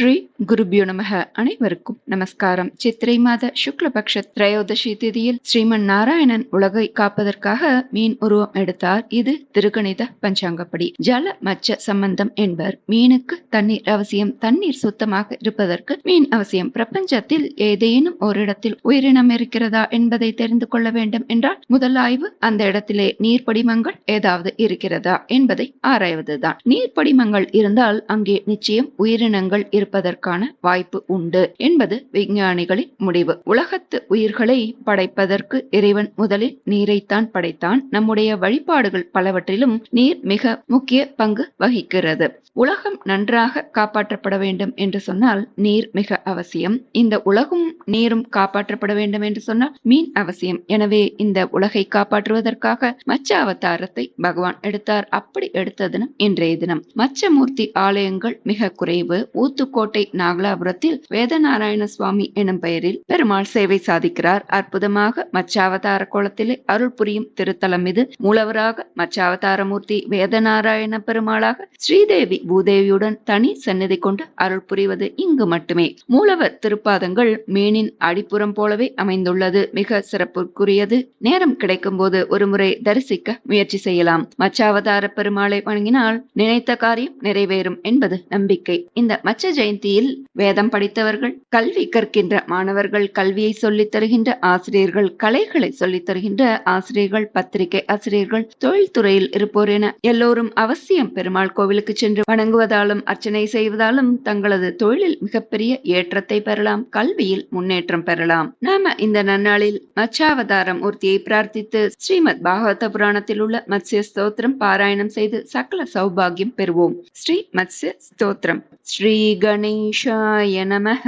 ஸ்ரீ குருபியோ நமக. அனைவருக்கும் நமஸ்காரம். சித்திரை மாத சுக்லபக்ஷ திரையோதசி திதியில் ஸ்ரீமன் நாராயணன் உலகை காப்பதற்காக மீன் உருவம் எடுத்தார். இது திருகணித பஞ்சாங்கப்படி. ஜல மச்ச சம்பந்தம் என்பர். மீனுக்கு தண்ணீர் அவசியம். தண்ணீர் சுத்தமாக இருப்பதற்கு மீன் அவசியம். பிரபஞ்சத்தில் ஏதேனும் ஒரு இடத்தில் உயிரினம் இருக்கிறதா என்பதை தெரிந்து கொள்ள வேண்டும் என்றால் முதல் ஆய்வு அந்த இடத்திலே நீர் படிமங்கள் ஏதாவது இருக்கிறதா என்பதை ஆராய்வதுதான். நீர் படிமங்கள் இருந்தால் அங்கே நிச்சயம் உயிரினங்கள் இருப்பதற்கான வாய்ப்பு உண்டு என்பது விஞ்ஞானிகளின் முடிவு. உலகத்து உயிர்களை படைப்பதற்கு இறைவன் முதலில் நீரைத்தான் படைத்தான். நம்முடைய வழிபாடுகள் பலவற்றிலும் நீர் மிக முக்கிய பங்கு வகிக்கிறது. உலகம் நன்றாக காப்பாற்றப்பட வேண்டும் என்று சொன்னால் நீர் மிக அவசியம். இந்த உலகும் நீரும் காப்பாற்றப்பட வேண்டும் என்று சொன்னால் மீன் அவசியம். எனவே இந்த உலகை காப்பாற்றுவதற்காக மச்ச அவதாரத்தை பகவான் எடுத்தார். அப்படி எடுத்த தினம் இன்றைய தினம். மச்சமூர்த்தி ஆலயங்கள் மிக குறைவு. ஊத்து புதுக்கோட்டை நாகலாபுரத்தில் வேதநாராயண சுவாமி எனும் பெயரில் பெருமாள் சேவை சாதிக்கிறார். அற்புதமாக மச்சாவதார கோலத்திலே அருள் புரியும் திருத்தலம் இது. மூலவராக மச்சாவதாரமூர்த்தி வேதநாராயண பெருமாளாக ஸ்ரீதேவி பூதேவியுடன் தனி சந்நிதி கொண்டு அருள் புரிவது இங்கு மட்டுமே. மூலவர் திருப்பாதங்கள் மீனின் அடிப்புறம் போலவே அமைந்துள்ளது. மிக சிறப்புக்குரியது. நேரம் கிடைக்கும் போது ஒருமுறை தரிசிக்க முயற்சி செய்யலாம். மச்சாவதார பெருமாளை வணங்கினால் நினைத்த காரியம் நிறைவேறும் என்பது நம்பிக்கை. இந்த மச்ச ஜெயந்தியில் வேதம் படித்தவர்கள் கல்வி கற்கின்ற மாணவர்கள் கல்வியை சொல்லித் தருகின்ற ஆசிரியர்கள் கலைகளை சொல்லித் தருகின்ற ஆசிரியர்கள் பத்திரிகை ஆசிரியர்கள் தொழில்துறையில் இருப்போர் என எல்லோரும் அவசியம் பெருமாள் கோவிலுக்கு சென்று வணங்குவதாலும் அர்ச்சனை செய்வதாலும் தங்களது தொழிலில் மிகப்பெரிய ஏற்றத்தை பெறலாம் கல்வியில் முன்னேற்றம் பெறலாம். நாம இந்த நன்னாளில் மச்சாவதார மூர்த்தியை பிரார்த்தித்து ஸ்ரீமத் பாகவத புராணத்தில் உள்ள மத்ய ஸ்தோத்திரம் பாராயணம் செய்து சகல சௌபாகியம் பெறுவோம். ஸ்ரீ மத்ய ஸ்தோத்திரம். ஸ்ரீக गणेशाय नमः।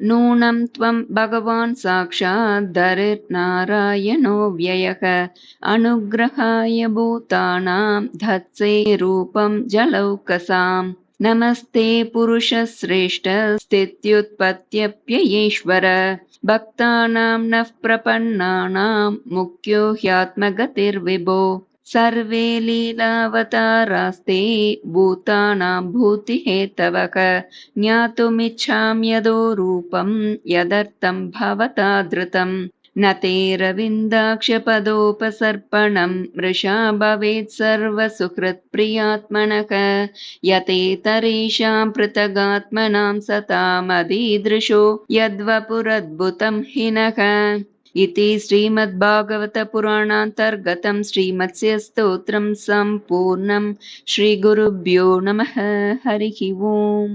नूनं त्वं भगवान् साक्षाद्धरिर्नारायणो व्ययः। अनुग्रहाय भूतानां धत्से रूपं जलौकसाम्। नमस्ते पुरुषश्रेष्ठ स्थित्युत्पत्यप्ययेश्वर भक्तानाम् नः प्रपन्नानां मुख्यो ह्यात्मगतिर्विभो। सर्वे लीलावतारास्ते भूतानां भूतिहेतवः। ज्ञातुमिच्छाम्यदो रूपं यदर्थं भवता धृतम् न तेरविन्दाक्षपदोपसर्पणं मृषा भवेत् सर्वसुहृत्प्रियात्मनः। यतेतरेषां पृथगात्मनां सतामदीदृशो यद्वपुरद्भुतं हिनः इति श्रीमद्भागवतपुराणान्तर्गतं श्रीमत्स्यस्तोत्रं सम्पूर्णं श्रीगुरुभ्यो नमः। हरिः ओम्